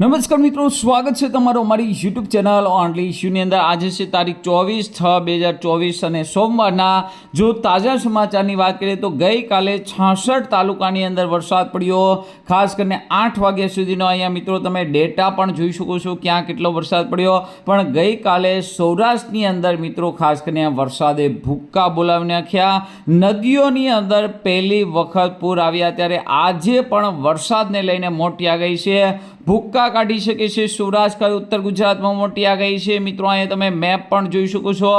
નમસ્કાર મિત્રો, સ્વાગત છે તમારું અમારી યુટ્યુબ ચેનલ ઓનલી ઇશ્યુની અંદર. આજે છે તારીખ ચોવીસ છ બે હજાર ચોવીસ અને સોમવારના જો તાજા સમાચારની વાત કરીએ તો ગઈકાલે છાસઠ તાલુકાની અંદર વરસાદ પડ્યો. ખાસ કરીને આઠ વાગ્યા સુધીનો અહીંયા મિત્રો તમે ડેટા પણ જોઈ શકો છો ક્યાં કેટલો વરસાદ પડ્યો. પણ ગઈકાલે સૌરાષ્ટ્રની અંદર મિત્રો ખાસ કરીને વરસાદે ભૂક્કા બોલાવી નાખ્યા. નદીઓની અંદર પહેલી વખત પૂર આવ્યા, ત્યારે આજે પણ વરસાદને લઈને મોટી આગાહી છે. ભૂક્કા કાઢી શકે છે. સૌરાષ્ટ્ર ઉત્તર ગુજરાતમાં મોટી આગાહી છે. મિત્રો, અહીંયા તમે મેપ પણ જોઈ શકો છો.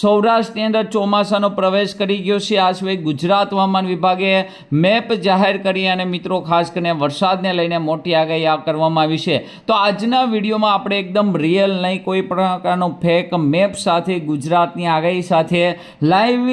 સૌરાષ્ટ્રની અંદર ચોમાસાનો પ્રવેશ કરી ગયો છે. આ સિવાય ગુજરાત હવામાન વિભાગે મેપ જાહેર કરી અને મિત્રો, ખાસ કરીને વરસાદને લઈને મોટી આગાહી આ કરવામાં આવી છે. તો આજના વિડીયોમાં આપણે એકદમ રિયલ નહીં, કોઈ પ્રકારનો ફેક મેપ સાથે, ગુજરાતની આગાહી સાથે લાઈવ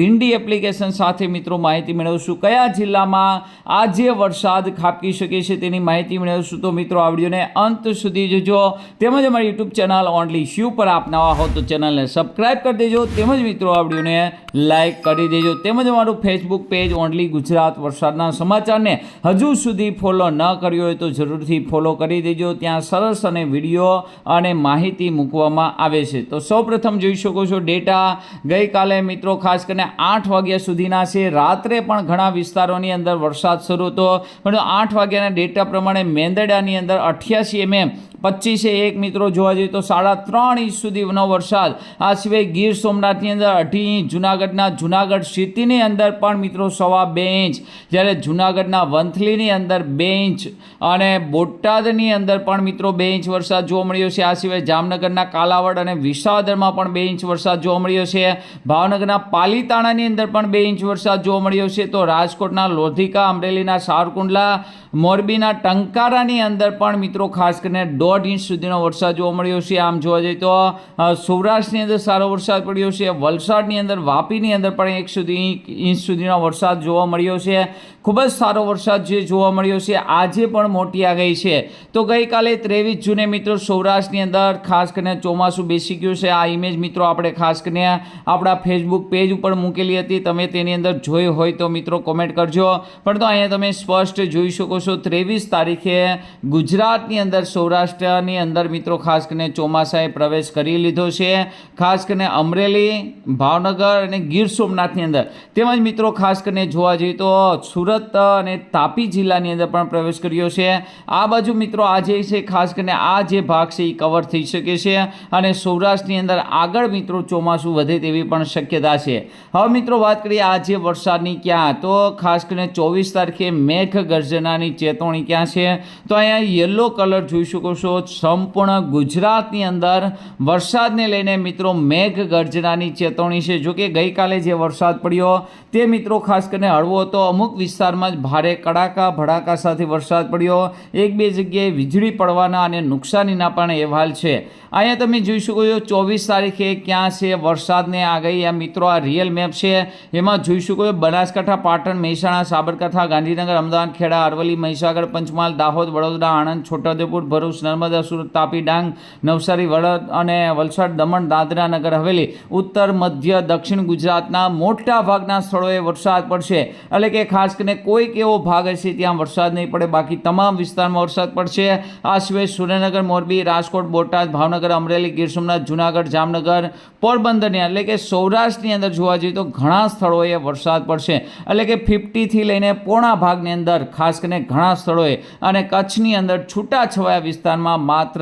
વિન્ડી એપ્લિકેશન સાથે મિત્રો માહિતી મેળવશું. કયા જિલ્લામાં આજે વરસાદ ખાબકી શકે છે તેની માહિતી મેળવશું. તો મિત્રો આ વિડીયોને અંત સુધી જોજો. તેમજ અમારી યુટ્યુબ ચેનલ ઓનલી શ્યુ પર આપ નવા હો તો ચેનલને સબસ્ક્રાઇબ કરી દેજો. તેમજ મિત્રો, આ વિડીયોને લાઇક કરી દેજો. તેમજ અમારું ફેસબુક પેજ ઓનલી ગુજરાત વરસાદના સમાચારને હજુ સુધી ફોલો ન કર્યો હોય તો જરૂરથી ફોલો કરી દેજો. ત્યાં સરસ અને વીડિયો અને માહિતી મૂકવામાં આવે છે. તો સૌપ્રથમ જોઈ શકો છો ડેટા. ગઈકાલે મિત્રો, ખાસ કરીને આઠ વાગ્યા સુધીના છે. રાત્રે પણ ઘણા વિસ્તારોની અંદર વરસાદ શરૂ હતો. પણ આઠ વાગ્યાના ડેટા પ્રમાણે મેંદડાની અંદર અઠ્યાસી એમએમ પચીસે એક મિત્રો જોવા જઈએ તો સાડા ત્રણ ઇંચ સુધીનો વરસાદ. આ સિવાય ગીર સોમનાથની અંદર અઢી ઇંચ, જુનાગઢના જુનાગઢ સિટીની અંદર પણ મિત્રો સવા બે ઇંચ. જ્યારે જુનાગઢના વંથલીની અંદર બે ઇંચ અને બોટાદની અંદર પણ મિત્રો બે ઇંચ વરસાદ જોવા મળ્યો છે. આ સિવાય જામનગરના કાલાવડ અને વિસાવદરમાં પણ બે ઇંચ વરસાદ જોવા મળ્યો છે. ભાવનગરના પાલીતાણાની અંદર પણ બે ઇંચ વરસાદ જોવા મળ્યો છે. તો રાજકોટના લોધિકા, અમરેલીના સારકુંડલા, મોરબીના ટંકારાની અંદર પણ મિત્રો ખાસ કરીને દોઢ ઇંચ સુધીનો વરસાદ જોવા મળ્યો છે. આમ જોવા જઈએ તો સૌરાષ્ટ્રની અંદર સારો વરસાદ પડ્યો છે. વલસાડની અંદર, વાપીની અંદર પણ એક સુધી ઇંચ સુધીનો વરસાદ જોવા મળ્યો છે. ખૂબ જ સારો વરસાદ જે જોવા મળ્યો છે, આજે પણ મોટી આગાહી છે. તો ગઈકાલે ત્રેવીસ જૂને મિત્રો, સૌરાષ્ટ્રની અંદર ખાસ કરીને ચોમાસું બેસી ગયું છે. આ ઇમેજ મિત્રો આપણે ખાસ કરીને આપણા ફેસબુક પેજ ઉપર મૂકેલી હતી. તમે તેની અંદર જોઈ હોય તો મિત્રો કોમેન્ટ કરજો. પણ તો અહીંયા તમે સ્પષ્ટ જોઈ શકો છો, ત્રેવીસ તારીખે ગુજરાતની અંદર સૌરાષ્ટ્રની અંદર મિત્રો ખાસ કરીને ચોમાસાએ પ્રવેશ કરી લીધો છે. ખાસ કરીને અમરેલી, ભાવનગર અને ગીર સોમનાથની અંદર. તેમજ મિત્રો ખાસ કરીને જોવા જઈએ તો સુરત અને તાપી જિલ્લાની અંદર પણ પ્રવેશ કર્યો છે. આ બાજુ મિત્રો આજે છે, ખાસ કરીને આ જે ભાગ છે, એ કવર થઈ શકે છે અને સૌરાષ્ટ્રની અંદર આગળ મિત્રો ચોમાસું વધે તેવી પણ શક્યતા છે. હવે મિત્રો વાત કરીએ આજે વરસાદની ક્યાં, તો ખાસ કરીને ચોવીસ તારીખે મેઘ ગર્જનાની ચેતવણી ક્યાં છે? તો અહીંયા યલો કલર જોઈ શકો છો. સંપૂર્ણ ગુજરાતની અંદર વરસાદને લઈને મિત્રો મેઘ ગર્જનાની ચેતવણી છે. જો કે ગઈકાલે જે વરસાદ પડ્યો તે મિત્રો ખાસ કરીને હળવો હતો. અમુક વિસ્તારમાં જ ભારે કડાકા ભડાકા સાથે વરસાદ પડ્યો. એક બે જગ્યાએ વીજળી પડવાના અને નુકસાનીના પણ અહેવાલ છે. અહીંયા તમે જોઈ શકો છો ચોવીસ તારીખે ક્યાં છે વરસાદને આગાહી આ મિત્રો આ રિયલ મેપ છે. એમાં જોઈ શકો છો બનાસકાંઠા, પાટણ, મહેસાણા, સાબરકાંઠા, ગાંધીનગર, અમદાવાદ, ખેડા, અરવલ્લી, મહીસાગર, પંચમહાલ, દાહોદ, વડોદરા, આણંદ, છોટાઉદેપુર, ભરૂચ નર્મદા, સુરત, તાપી, ડાંગ, નવસારી, વડોદ અને વલસાડ, દમણ, દાદરા નગર હવેલી. ઉત્તર, મધ્ય, દક્ષિણ ગુજરાતના મોટા ભાગના સ્થળોએ વરસાદ પડશે. એટલે કે ખાસ કરીને કોઈક એવો ભાગ હશે ત્યાં વરસાદ નહીં પડે. બાકી તમામ વિસ્તારમાં વરસાદ પડશે. આ સિવાય સુરેન્દ્રનગર, મોરબી, રાજકોટ, બોટાદ, ભાવનગર, અમરેલી, ગીર સોમનાથ, જુનાગઢ, જામનગર, પોરબંદરની એટલે કે સૌરાષ્ટ્રની અંદર જોવા જઈએ તો ઘણા સ્થળોએ વરસાદ પડશે. એટલે કે ફિફ્ટીથી લઈને પોણા ભાગની અંદર ખાસ કરીને ઘણા સ્થળોએ અને કચ્છની અંદર છૂટાછવાયા વિસ્તારમાં માત્ર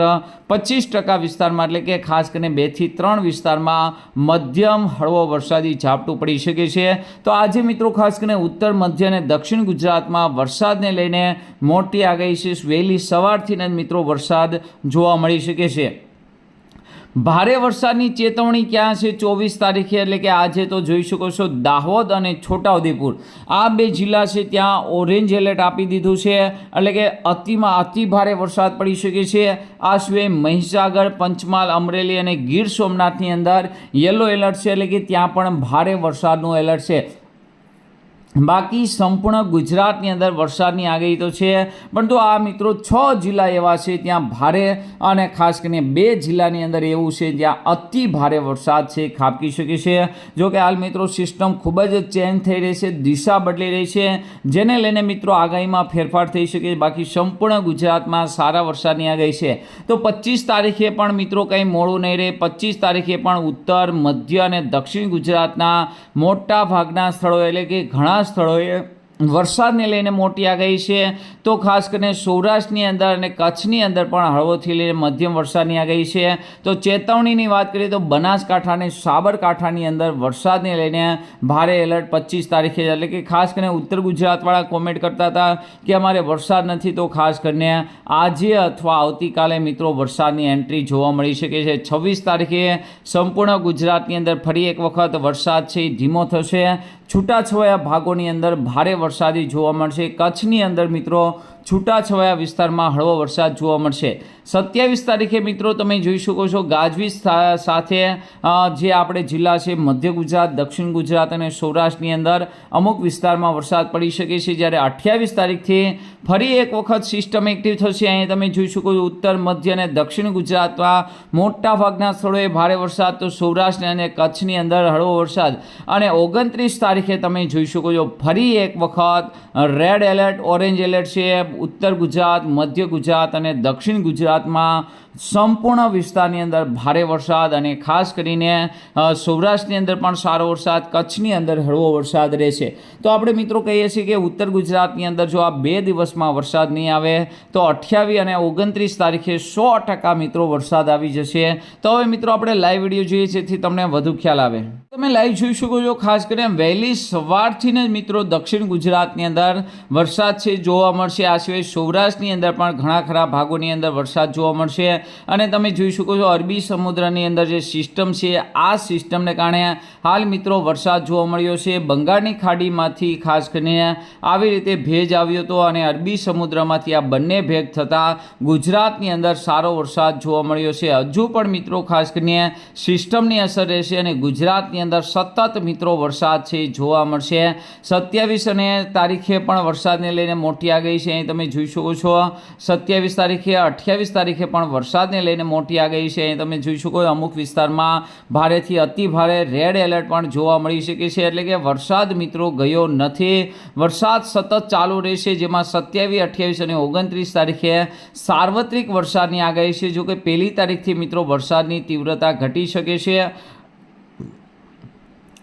પચીસ ટકા વિસ્તારમાં, એટલે કે ખાસ કરીને બેથી ત્રણ વિસ્તારમાં મધ્યમ હળવો વરસાદી ઝાપટું પડી શકે છે. તો આજે મિત્રો ખાસ કરીને ઉત્તર, મધ્ય અને દક્ષિણ ગુજરાતમાં વરસાદને લઈને મોટી આગાહી છે. વહેલી સવારથી જ મિત્રો વરસાદ જોવા મળી શકે છે. ભારે વરસાદની ચેતવણી ક્યાં છે? ચોવીસ તારીખે એટલે કે આજે તો જોઈ શકો છો દાહોદ અને છોટાઉદેપુર. આ બે જિલ્લા છે ત્યાં ઓરેન્જ એલર્ટ આપી દીધું છે એટલે કે અતિમાં અતિ ભારે વરસાદ પડી શકે છે. આ સિવાય મહીસાગર, પંચમહાલ, અમરેલી અને ગીર સોમનાથની અંદર યલો એલર્ટ છે એટલે કે ત્યાં પણ ભારે વરસાદનું એલર્ટ છે. બાકી સંપૂર્ણ ગુજરાતની અંદર વરસાદની આગાહી તો છે, પરંતુ આ મિત્રો છ જિલ્લા એવા છે ત્યાં ભારે અને ખાસ કરીને બે જિલ્લાની અંદર એવું છે જ્યાં અતિ ભારે વરસાદ છે, ખાબકી શકે છે. જોકે હાલ મિત્રો સિસ્ટમ ખૂબ જ ચેન્જ થઈ રહી છે, દિશા બદલી રહી છે, જેને લઈને મિત્રો આગાહીમાં ફેરફાર થઈ શકે છે. બાકી સંપૂર્ણ ગુજરાતમાં સારા વરસાદની આગાહી છે. તો પચીસ તારીખે પણ મિત્રો કંઈ મોડું નહીં રહે. પચીસ તારીખે પણ ઉત્તર, મધ્ય અને દક્ષિણ ગુજરાતના મોટા ભાગના સ્થળો એટલે કે ઘણા સ્થળોએ વરસાદને લઈને મોટી આગાહી છે. તો ખાસ કરીને સૌરાષ્ટ્રની અંદર અને કચ્છની અંદર પણ હળવોથી લઈને મધ્યમ વરસાદની આગાહી છે. તો ચેતવણીની વાત કરીએ તો બનાસકાંઠા અને સાબરકાંઠાની અંદર વરસાદને લઈને ભારે એલર્ટ પચીસ તારીખે એટલે કે ખાસ કરીને ઉત્તર ગુજરાતવાળા કોમેન્ટ કરતા હતા કે અમારે વરસાદ નથી, તો ખાસ કરીને આજે અથવા આવતીકાલે મિત્રો વરસાદની એન્ટ્રી જોવા મળી શકે છે. છવ્વીસ તારીખે સંપૂર્ણ ગુજરાતની અંદર ફરી એક વખત વરસાદ છે ધીમો થશે. છૂટાછવાયા ભાગોની અંદર ભારે વરસાદી જોવા મળશે. કચ્છની અંદર મિત્રો છૂટાછવાયા વિસ્તારમાં હળવો વરસાદ જોવા મળશે. સત્યાવીસ તારીખે મિત્રો તમે જોઈ શકો છો ગાજવીજ સાથે જે આપણે જિલ્લા છે મધ્ય ગુજરાત, દક્ષિણ ગુજરાત અને સૌરાષ્ટ્રની અંદર અમુક વિસ્તારમાં વરસાદ પડી શકે છે. જ્યારે અઠ્યાવીસ તારીખથી ફરી એક વખત સિસ્ટમ એક્ટિવ થશે. અહીં તમે જોઈ શકો છો ઉત્તર, મધ્ય અને દક્ષિણ ગુજરાતમાં મોટા ભાગના સ્થળોએ ભારે વરસાદ. તો સૌરાષ્ટ્ર અને કચ્છની અંદર હળવો વરસાદ. અને ઓગણત્રીસ તારીખે તમે જોઈ શકો છો ફરી એક વખત રેડ એલર્ટ ઓરેન્જ એલર્ટ છે. ઉત્તર ગુજરાત મધ્ય ગુજરાત અને દક્ષિણ ગુજરાતમાં સંપૂર્ણ વિસ્તારની અંદર ભારે વરસાદ અને ખાસ કરીને સૌરાષ્ટ્રની અંદર પણ સારો વરસાદ, કચ્છની અંદર હળવો વરસાદ રહેશે. તો આપણે મિત્રો કહીએ છીએ કે ઉત્તર ગુજરાતની અંદર જો આ બે દિવસમાં વરસાદ નહીં આવે, તો અઠ્યાવીસ અને ઓગણત્રીસ તારીખે સો ટકા મિત્રો વરસાદ આવી જશે. તો હવે મિત્રો આપણે લાઈવ વીડિયો જોઈએ, જેથી તમને વધુ ખ્યાલ આવે. તમે લાઈવ જોઈ શકો છો, ખાસ કરીને વહેલી સવારથી જ મિત્રો દક્ષિણ ગુજરાતની અંદર વરસાદ છે, જોવા મળશે. આ સિવાય સૌરાષ્ટ્રની અંદર પણ ઘણા ખરા ભાગોની અંદર વરસાદ જોવા મળશે. અને તમે જોઈ શકો છો અરબી સમુદ્રની અંદર જે સિસ્ટમ છે, આ સિસ્ટમને કારણે હાલ મિત્રો વરસાદ જોવા મળ્યો છે. બંગાળની ખાડીમાંથી ખાસ કરીને આવી રીતે ભેજ આવ્યો હતો અને અરબી સમુદ્રમાંથી આ બંને ભેગ થતાં ગુજરાતની અંદર સારો વરસાદ જોવા મળ્યો છે. હજુ પણ મિત્રો ખાસ કરીને સિસ્ટમની અસર રહેશે અને ગુજરાતની અંદર સતત મિત્રો વરસાદ છે જોવા મળશે. સત્યાવીસ અને તારીખે પણ વરસાદને લઈને મોટી આગાહી છે. અહીં તમે જોઈ શકો છો, સત્યાવીસ તારીખે, અઠ્યાવીસ તારીખે પણ વરસાદને લઈને મોટી આગાહી છે. તમે જોઈ શકો અમુક વિસ્તારમાં ભારેથી અતિ ભારે રેડ એલર્ટ પણ જોવા મળી શકે છે. એટલે કે વરસાદ મિત્રો ગયો નથી. વરસાદ સતત ચાલુ રહેશે, જેમાં સત્યાવીસ, અઠ્યાવીસ અને ઓગણત્રીસ તારીખે સાર્વત્રિક વરસાદની આગાહી છે. જો કે પહેલી તારીખથી મિત્રો વરસાદની તીવ્રતા ઘટી શકે છે.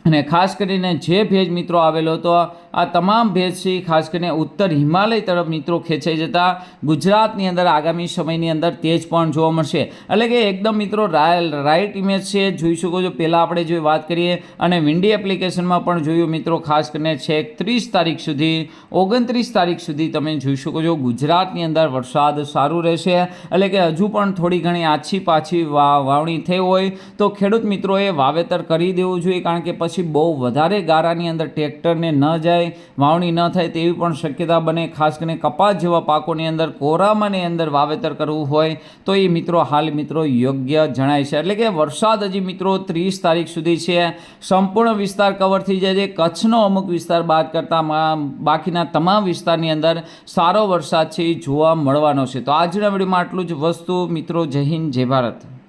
અને ખાસ કરીને જે ભેજ મિત્રો આવેલો હતો આ તમામ ભેજ છે ખાસ કરીને ઉત્તર હિમાલય તરફ મિત્રો ખેંચાઈ જતા ગુજરાતની અંદર આગામી સમયની અંદર તેજ પણ જોવા મળશે. એટલે કે એકદમ મિત્રો રાઇટ ઇમેજ છે. જોઈ શકો છો, પહેલાં આપણે જો વાત કરીએ અને વિન્ડી એપ્લિકેશનમાં પણ જોયું મિત્રો, ખાસ કરીને છેક ત્રીસ તારીખ સુધી, ઓગણત્રીસ તારીખ સુધી તમે જોઈ શકો છો ગુજરાતની અંદર વરસાદ સારું રહેશે. એટલે કે હજુ પણ થોડી ઘણી આછી પાછી વાવણી થઈ હોય તો ખેડૂત મિત્રોએ વાવેતર કરી દેવું જોઈએ, કારણ કે પછી બહુ વધારે ગારાની અંદર ટ્રેક્ટરને ન જાય વાવણી ન થાય તેવી પણ શક્યતા બને. ખાસ કરીને કપાસ જેવા પાકોની અંદર, કોરામાની અંદર વાવેતર કરવું હોય તો એ મિત્રો, હાલ મિત્રો, યોગ્ય જણાય છે. એટલે કે વરસાદ હજી મિત્રો ત્રીસ તારીખ સુધી છે. સંપૂર્ણ વિસ્તાર કવર થઈ જાય છે. કચ્છનો અમુક વિસ્તાર બાદ કરતાં બાકીના તમામ વિસ્તારની અંદર સારો વરસાદ છે એ જોવા મળવાનો છે. તો આજના વિડીયોમાં આટલું જ. વસ્તુ મિત્રો, જય હિન્દ, જય ભારત.